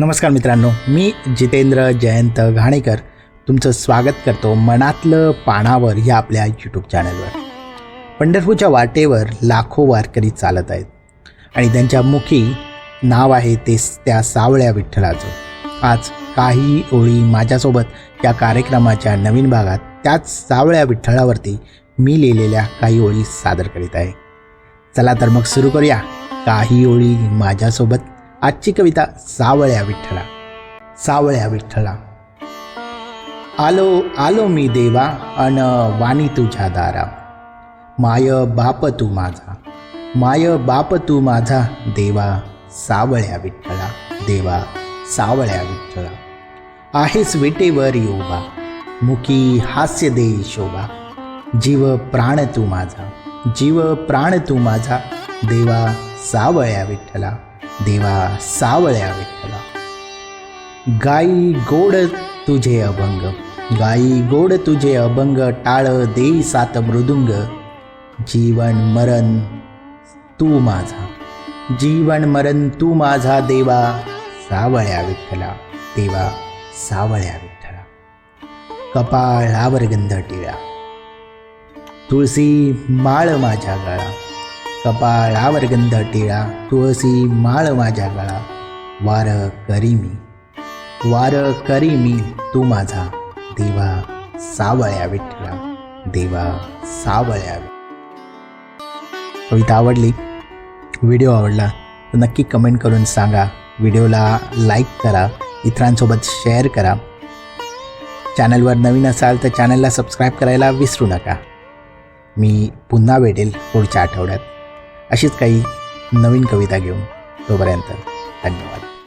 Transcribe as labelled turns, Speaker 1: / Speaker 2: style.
Speaker 1: नमस्कार मित्रांनो मी जितेंद्र जयंत घाणेकर तुमचं स्वागत करतो मनातलं पानावर या आपल्या यूट्यूब चॅनलवर पंढरपूरच्या वाटेवर लाखो वारकरी चालत आहेत आणि त्यांच्या मुखी नाव आहे ते त्या सावळ्या विठ्ठलाचं. आज काही ओळी माझ्यासोबत या कार्यक्रमाच्या नवीन भागात त्याच सावळ्या विठ्ठलावरती मी लिहिलेल्या काही ओळी सादर करीत आहे. चला तर मग सुरू करूया. काही ओळी माझ्यासोबत आजची कविता सावळ्या विठ्ठला सावळ्या विठ्ठला. आलो आलो मी देवा अन वाणी तुझ्या दारा. माय बाप तू माझा माय बाप तू माझा देवा सावळ्या विठ्ठला देवा सावळ्या विठ्ठला. आहेस विटेवर योबा मुखी हास्य दे शोभा. जीव प्राण तू माझा जीव प्राण तू माझा देवा सावळ्या विठ्ठला. देवा सावळ्या विठ्ठला गाई गोड तुझे अभंग गाई गोड तुझे अभंग टाळ देई सात मृदुंग. जीवन मरण तू माझा जीवन मरण तू माझा देवा सावळ्या विठ्ठला देवा सावळ्या विठ्ठला कपाळावर गंध टिळा. तुळशी माळ माझ्या गळा कपाळावर गंध टिळा तुळसी माळ माझ्या गळा. वार करी मी वार करी मी तू माझा. देवा सावळ्या विठ्ठला देवा सावळ्या कविता आवडली? व्हिडिओ आवडला? तर नक्की कमेंट करून सांगा. व्हिडिओला लाईक करा इतरांसोबत शेअर करा. चॅनलवर नवीन असाल तर चॅनलला सबस्क्राईब करायला विसरू नका. मी पुन्हा भेटेल पुढच्या आठवड्यात. अशीच काही नवीन कविता घेऊन तोपर्यंत धन्यवाद.